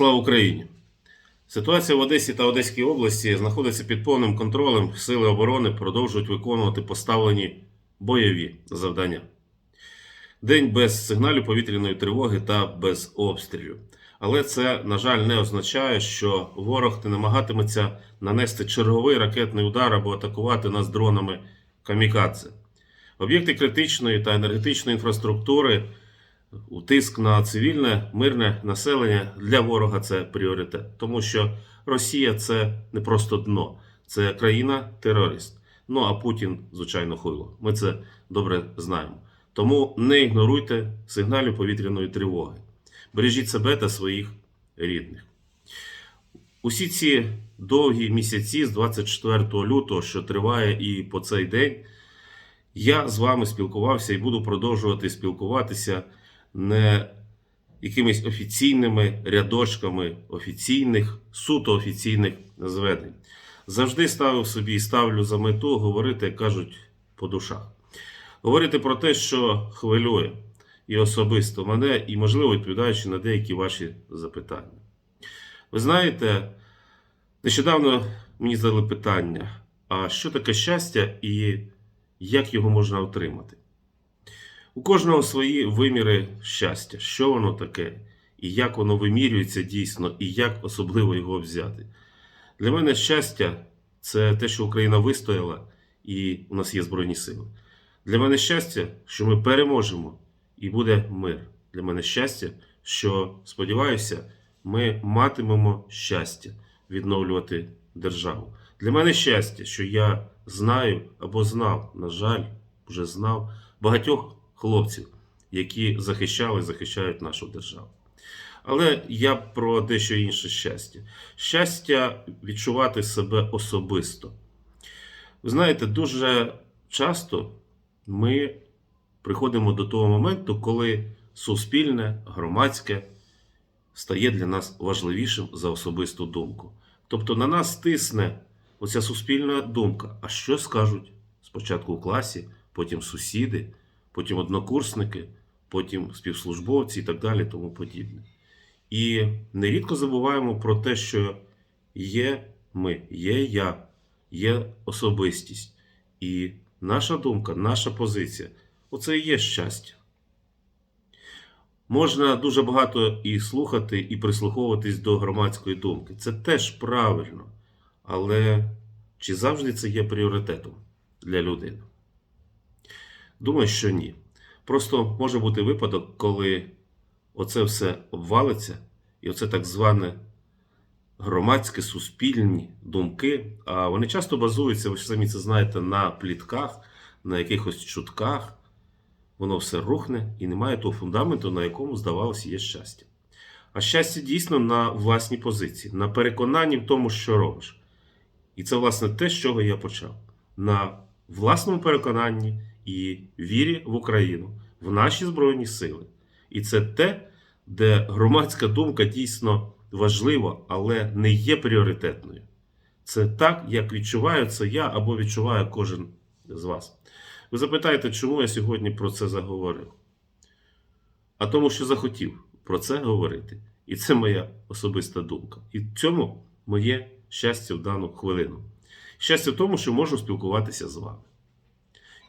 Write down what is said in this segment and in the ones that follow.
Слава Україні! Ситуація в Одесі та Одеській області знаходиться під повним контролем. Сили оборони продовжують виконувати поставлені бойові завдання. День без сигналів повітряної тривоги та без обстрілів. Але це, на жаль, не означає, що ворог не намагатиметься нанести черговий ракетний удар або атакувати нас дронами камікадзе. Об'єкти критичної та енергетичної інфраструктури Утиск на цивільне мирне населення для ворога це пріоритет, тому що Росія це не просто дно, це країна-терорист. Ну а Путін, звичайно, хуйло. Ми це добре знаємо. Тому не ігноруйте сигналів повітряної тривоги. Бережіть себе та своїх рідних. Усі ці довгі місяці з 24 лютого, що триває і по цей день, я з вами спілкувався і буду продовжувати спілкуватися не якимись офіційними рядочками офіційних, суто офіційних зведень. Завжди ставив собі і ставлю за мету говорити, як кажуть, по душах. Говорити про те, що хвилює і особисто мене, і, можливо, відповідаючи на деякі ваші запитання. Ви знаєте, нещодавно мені задали питання: а що таке щастя і як його можна отримати? У кожного свої виміри щастя, що воно таке, і як воно вимірюється дійсно, і як особливо його взяти. Для мене щастя це те, що Україна вистояла, і у нас є Збройні сили. Для мене щастя, що ми переможемо і буде мир. Для мене щастя, що, сподіваюся, ми матимемо щастя відновлювати державу. Для мене щастя, що я знаю або знав, на жаль, вже знав багатьох хлопців, які захищали, і захищають нашу державу. Але я про дещо інше щастя. Щастя відчувати себе особисто. Ви знаєте, дуже часто ми приходимо до того моменту, коли суспільне, громадське стає для нас важливішим за особисту думку. Тобто на нас тисне оця суспільна думка. А що скажуть спочатку у класі, потім сусіди, потім однокурсники, потім співслужбовці і так далі, тому подібне. І нерідко забуваємо про те, що є ми, є я, є особистість. І наша думка, наша позиція оце і є щастя. Можна дуже багато і слухати, і прислуховуватись до громадської думки. Це теж правильно. Але чи завжди це є пріоритетом для людини? Думаю, що ні. Просто може бути випадок, коли оце все обвалиться, і оце так зване громадське суспільні думки, а вони часто базуються, ви ж самі це знаєте, на плітках, на якихось чутках. Воно все рухне і немає того фундаменту, на якому, здавалося, є щастя. А щастя дійсно на власній позиції, на переконанні в тому, що робиш. І це, власне, те, з чого я почав. На власному переконанні і вірі в Україну, в наші Збройні Сили. І це те, де громадська думка дійсно важлива, але не є пріоритетною. Це так, як відчуваю це я або відчуває кожен з вас. Ви запитаєте, чому я сьогодні про це заговорив? А тому, що захотів про це говорити. І це моя особиста думка. І в цьому моє щастя в дану хвилину. Щастя в тому, що можу спілкуватися з вами.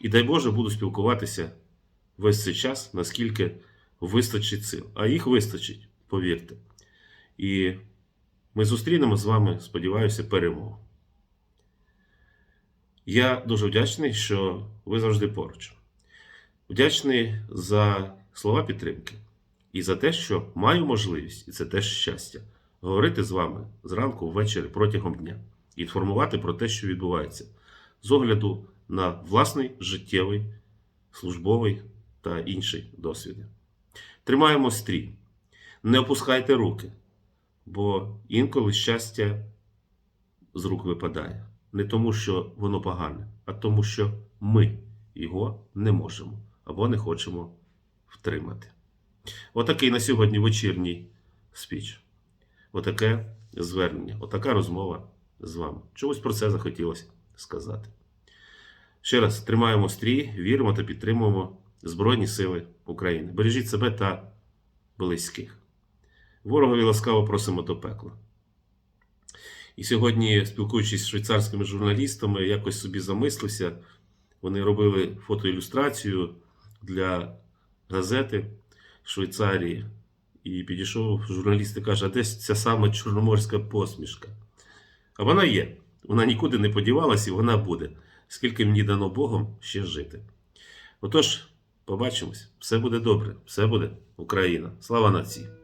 І дай Боже, буду спілкуватися весь цей час, наскільки вистачить сил. А їх вистачить, повірте. І ми зустрінемо з вами, сподіваюся, перемогу. Я дуже вдячний, що ви завжди поруч. Вдячний за слова підтримки і за те, що маю можливість, і це теж щастя, говорити з вами зранку, ввечері протягом дня, інформувати про те, що відбувається, з огляду на власний життєвий, службовий та інший досвіди. Тримаємо стрій, не опускайте руки, бо інколи щастя з рук випадає. Не тому, що воно погане, а тому, що ми його не можемо або не хочемо втримати. Отакий на сьогодні вечірній спіч. Отаке звернення, отака розмова з вами. Чогось про це захотілося сказати. Ще раз тримаємо стрій, віримо та підтримуємо Збройні Сили України. Бережіть себе та близьких. Ворогові ласкаво просимо до пекла. І сьогодні, спілкуючись з швейцарськими журналістами, якось собі замислився. Вони робили фотоілюстрацію для газети в Швейцарії. І підійшов журналіст і каже: а де ця сама чорноморська посмішка? А вона є. Вона нікуди не подівалась і вона буде. Скільки мені дано Богом ще жити. Отож, побачимось. Все буде добре, все буде Україна. Слава нації!